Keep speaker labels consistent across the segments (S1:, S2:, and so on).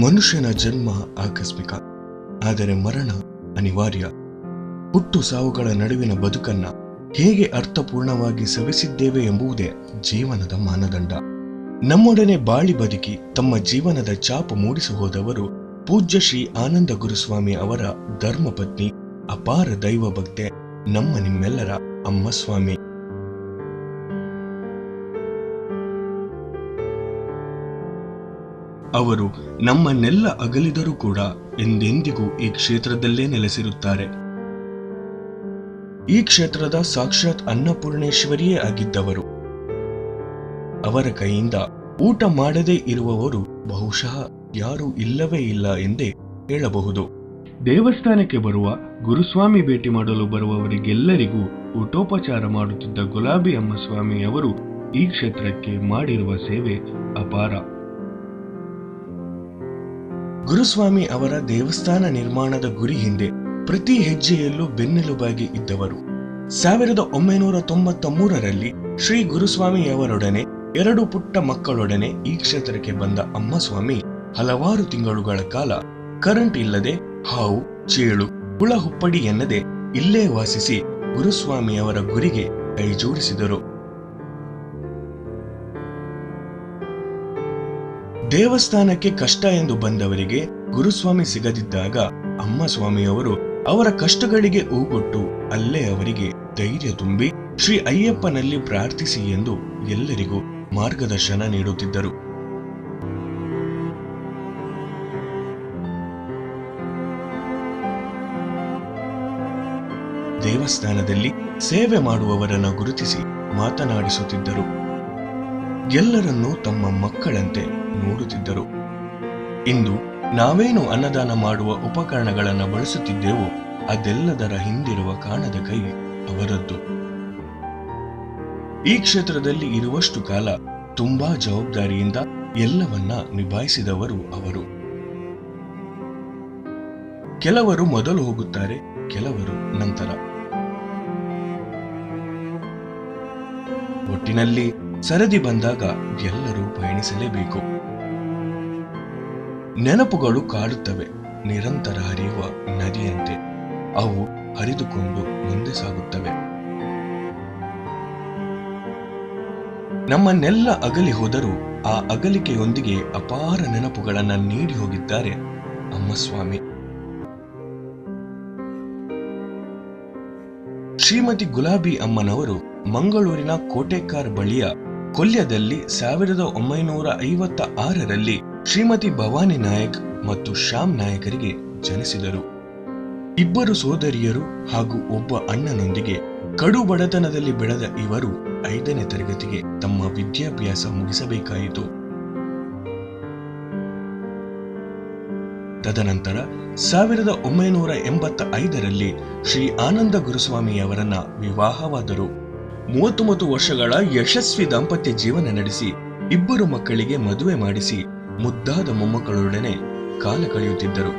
S1: ಮನುಷ್ಯನ ಜನ್ಮ ಆಕಸ್ಮಿಕ. ಆದರೆ ಮರಣ ಅನಿವಾರ್ಯ. ಹುಟ್ಟು ಸಾವುಗಳ ನಡುವಿನ ಬದುಕನ್ನ ಹೇಗೆ ಅರ್ಥಪೂರ್ಣವಾಗಿ ಸವಿಸಿದ್ದೇವೆ ಎಂಬುದೇ ಜೀವನದ ಮಾನದಂಡ. ನಮ್ಮೊಡನೆ ಬಾಳಿ ಬದುಕಿ ತಮ್ಮ ಜೀವನದ ಚಾಪು ಮೂಡಿಸಿ ಹೋದವರು ಪೂಜ್ಯ ಶ್ರೀ ಆನಂದ ಗುರುಸ್ವಾಮಿ ಅವರ ಧರ್ಮಪತ್ನಿ ಅಪಾರ ದೈವ ಭಕ್ತೆ ನಮ್ಮ ನಿಮ್ಮೆಲ್ಲರ ಅಮ್ಮ ಸ್ವಾಮಿ ಅವರು ನಮ್ಮನ್ನೆಲ್ಲ ಅಗಲಿದರೂ ಕೂಡ ಎಂದೆಂದಿಗೂ ಈ ಕ್ಷೇತ್ರದಲ್ಲೇ ನೆಲೆಸಿರುತ್ತಾರೆ. ಈ ಕ್ಷೇತ್ರದ ಸಾಕ್ಷಾತ್ ಅನ್ನಪೂರ್ಣೇಶ್ವರಿಯೇ ಆಗಿದ್ದವರು. ಅವರ ಕೈಯಿಂದ ಊಟ ಮಾಡದೇ ಇರುವವರು ಬಹುಶಃ ಯಾರೂ ಇಲ್ಲವೇ ಇಲ್ಲ ಎಂದೇ ಹೇಳಬಹುದು. ದೇವಸ್ಥಾನಕ್ಕೆ ಬರುವ ಗುರುಸ್ವಾಮಿ ಭೇಟಿ ಮಾಡಲು ಬರುವವರಿಗೆಲ್ಲರಿಗೂ ಊಟೋಪಚಾರ ಮಾಡುತ್ತಿದ್ದ ಗುಲಾಬಿ ಅಮ್ಮ ಸ್ವಾಮಿಯವರು ಈ ಕ್ಷೇತ್ರಕ್ಕೆ ಮಾಡಿರುವ ಸೇವೆ ಅಪಾರ. ಗುರುಸ್ವಾಮಿ ಅವರ ದೇವಸ್ಥಾನ ನಿರ್ಮಾಣದ ಗುರಿ ಹಿಂದೆ ಪ್ರತಿ ಹೆಜ್ಜೆಯಲ್ಲೂ ಬೆನ್ನೆಲುಬಾಗಿ ಇದ್ದವರು. ಸಾವಿರದ ಒಂಬೈನೂರ ತೊಂಬತ್ತ ಮೂರರಲ್ಲಿ ಶ್ರೀ ಗುರುಸ್ವಾಮಿಯವರೊಡನೆ ಎರಡು ಪುಟ್ಟ ಮಕ್ಕಳೊಡನೆ ಈ ಕ್ಷೇತ್ರಕ್ಕೆ ಬಂದ ಅಮ್ಮಸ್ವಾಮಿ ಹಲವಾರು ತಿಂಗಳುಗಳ ಕಾಲ ಕರೆಂಟ್ ಇಲ್ಲದೆ ಹಾವು, ಚೇಳು, ಹುಳ ಹುಪ್ಪಡಿ ಎನ್ನದೆ ಇಲ್ಲೇ ವಾಸಿಸಿ ಗುರುಸ್ವಾಮಿಯವರ ಗುರಿಗೆ ಕೈ ದೇವಸ್ಥಾನಕ್ಕೆ ಕಷ್ಟ ಎಂದು ಬಂದವರಿಗೆ ಗುರುಸ್ವಾಮಿ ಸಿಗದಿದ್ದಾಗ ಅಮ್ಮ ಸ್ವಾಮಿಯವರು ಅವರ ಕಷ್ಟಗಳಿಗೆ ಊಗೊಟ್ಟು ಅಲ್ಲೇ ಅವರಿಗೆ ಧೈರ್ಯ ತುಂಬಿ ಶ್ರೀ ಅಯ್ಯಪ್ಪನಲ್ಲಿ ಪ್ರಾರ್ಥಿಸಿ ಎಂದು ಎಲ್ಲರಿಗೂ ಮಾರ್ಗದರ್ಶನ ನೀಡುತ್ತಿದ್ದರು. ದೇವಸ್ಥಾನದಲ್ಲಿ ಸೇವೆ ಮಾಡುವವರನ್ನು ಗುರುತಿಸಿ ಮಾತನಾಡಿಸುತ್ತಿದ್ದರು. ಎಲ್ಲರನ್ನೂ ತಮ್ಮ ಮಕ್ಕಳಂತೆ ನೋಡುತ್ತಿದ್ದರು. ಇಂದು ನಾವೇನು ಅನ್ನದಾನ ಮಾಡುವ ಉಪಕರಣಗಳನ್ನು ಬಳಸುತ್ತಿದ್ದೇವೋ ಅದೆಲ್ಲದರ ಹಿಂದಿರುವ ಕಾಣದ ಕೈ ಅವರದ್ದು. ಈ ಕ್ಷೇತ್ರದಲ್ಲಿ ಇರುವಷ್ಟು ಕಾಲ ತುಂಬಾ ಜವಾಬ್ದಾರಿಯಿಂದ ಎಲ್ಲವನ್ನ ನಿಭಾಯಿಸಿದವರು ಅವರು. ಕೆಲವರು ಮೊದಲು ಹೋಗುತ್ತಾರೆ, ಕೆಲವರು ನಂತರ. ಒಟ್ಟಿನಲ್ಲಿ ಸರದಿ ಬಂದಾಗ ಎಲ್ಲರೂ ಪಯಣಿಸಲೇಬೇಕು. ನೆನಪುಗಳು ಕಾಡುತ್ತವೆ, ನಿರಂತರ ಹರಿಯುವ ನದಿಯಂತೆ. ಅವು ಹರಿದುಕೊಂಡು ಮುಂದೆ ಸಾಗುತ್ತವೆ. ನಮ್ಮನ್ನೆಲ್ಲ ಅಗಲಿ ಹೋದರೂ ಆ ಅಗಲಿಕೆಯೊಂದಿಗೆ ಅಪಾರ ನೆನಪುಗಳನ್ನ ನೀಡಿ ಹೋಗಿದ್ದಾರೆ ಅಮ್ಮ ಸ್ವಾಮಿ. ಶ್ರೀಮತಿ ಗುಲಾಬಿ ಅಮ್ಮನವರು ಮಂಗಳೂರಿನ ಕೋಟೆಕಾರ್ ಬಳಿಯ ಕೊಲ್ಯದಲ್ಲಿ ಸಾವಿರದ ಒಂಬೈನೂರ ಐವತ್ತ ಆರರಲ್ಲಿ ಶ್ರೀಮತಿ ಭವಾನಿ ನಾಯಕ್ ಮತ್ತು ಶ್ಯಾಮ್ ನಾಯಕರಿಗೆ ಜನಿಸಿದರು. ಇಬ್ಬರು ಸೋದರಿಯರು ಹಾಗೂ ಒಬ್ಬ ಅಣ್ಣನೊಂದಿಗೆ ಕಡು ಬಡತನದಲ್ಲಿ ಬೆಳೆದ ಇವರು ಐದನೇ ತರಗತಿಗೆ ತಮ್ಮ ವಿದ್ಯಾಭ್ಯಾಸ ಮುಗಿಸಬೇಕಾಯಿತು. ತದನಂತರ ಸಾವಿರದ ಒಂಬೈನೂರ ಎಂಬತ್ತ ಐದರಲ್ಲಿ ಶ್ರೀ ಆನಂದ ಗುರುಸ್ವಾಮಿಯವರನ್ನ ವಿವಾಹವಾದರು. ಮೂವತ್ತೊಂಬತ್ತು ವರ್ಷಗಳ ಯಶಸ್ವಿ ದಾಂಪತ್ಯ ಜೀವನ ನಡೆಸಿ, ಇಬ್ಬರು ಮಕ್ಕಳಿಗೆ ಮದುವೆ ಮಾಡಿಸಿ, ಮುದ್ದಾದ ಮೊಮ್ಮಕ್ಕಳೊಡನೆ ಕಾಲ ಕಳೆಯುತ್ತಿದ್ದರು.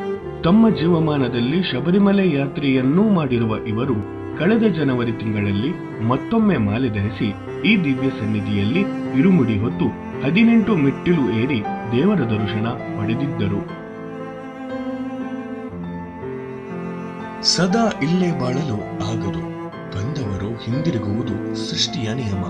S1: ತಮ್ಮ ಜೀವಮಾನದಲ್ಲಿ ಶಬರಿಮಲೆ ಯಾತ್ರೆಯನ್ನೂ ಮಾಡಿರುವ ಇವರು ಕಳೆದ ಜನವರಿ ತಿಂಗಳಲ್ಲಿ ಮತ್ತೊಮ್ಮೆ ಮಾಲೆ ಧರಿಸಿ, ಈ ದಿವ್ಯ ಸನ್ನಿಧಿಯಲ್ಲಿ ಇರುಮುಡಿ ಹೊತ್ತು ಹದಿನೆಂಟು ಮೆಟ್ಟಿಲು ಏರಿ ದೇವರ ದರ್ಶನ ಪಡೆದಿದ್ದರು. ಸದಾ ಇಲ್ಲೇ ಬಾಳಲು ಆಗದು. ಬಂದವರು ಹಿಂದಿರುಗುವುದು ಸೃಷ್ಟಿಯ ನಿಯಮ.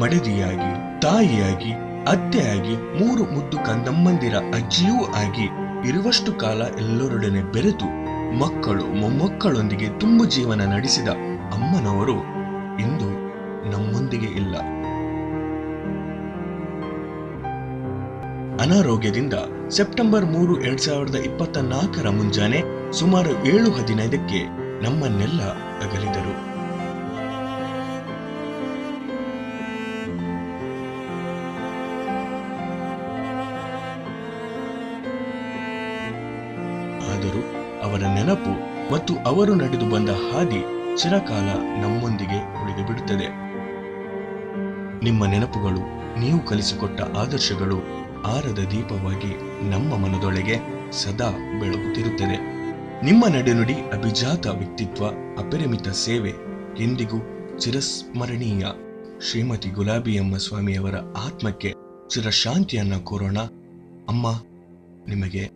S1: ಮಡದಿಯಾಗಿ, ತಾಯಿಯಾಗಿ, ಅತ್ತೆಯಾಗಿ, ಮೂರು ಮುದ್ದು ಕಂದಮ್ಮಂದಿರ ಅಜ್ಜಿಯೂ ಆಗಿ ಇರುವಷ್ಟು ಕಾಲ ಎಲ್ಲರೊಡನೆ ಬೆರೆತು ಮಕ್ಕಳು ಮೊಮ್ಮಕ್ಕಳೊಂದಿಗೆ ತುಂಬು ಜೀವನ ನಡೆಸಿದ ಅಮ್ಮನವರು ಇಂದು ನಮ್ಮೊಂದಿಗೆ ಇಲ್ಲ. ಅನಾರೋಗ್ಯದಿಂದ ಸೆಪ್ಟೆಂಬರ್ ಮೂರು ಎರಡ್ ಸಾವಿರದ ಇಪ್ಪತ್ತ ನಾಲ್ಕರ ಮುಂಜಾನೆ ಸುಮಾರು ಏಳು ಹದಿನೈದಕ್ಕೆ ನಮ್ಮನ್ನೆಲ್ಲ ಅಗಲಿದರು. ಆದರೂ ಅವರ ನೆನಪು ಮತ್ತು ಅವರು ನಡೆದು ಬಂದ ಹಾದಿ ಚಿರಕಾಲ ನಮ್ಮೊಂದಿಗೆ ಉಳಿದು ಬಿಡುತ್ತದೆ. ನಿಮ್ಮ ನೆನಪುಗಳು ನೀವು ಕಲಿಸಿಕೊಟ್ಟ ಆದರ್ಶಗಳು ಆರದ ದೀಪವಾಗಿ ನಮ್ಮ ಮನದೊಳಗೆ ಸದಾ ಬೆಳಗುತ್ತಿರುತ್ತದೆ ನಿಮ್ಮ ನಡೆನುಡಿ ಅಭಿಜಾತ ವ್ಯಕ್ತಿತ್ವ ಅಪರಿಮಿತ ಸೇವೆ ಎಂದಿಗೂ ಚಿರಸ್ಮರಣೀಯ. ಶ್ರೀಮತಿ ಗುಲಾಬಿಯಮ್ಮ ಸ್ವಾಮಿಯವರ ಆತ್ಮಕ್ಕೆ ಚಿರಶಾಂತಿಯನ್ನ ಕೋರೋಣ. ಅಮ್ಮ, ನಿಮಗೆ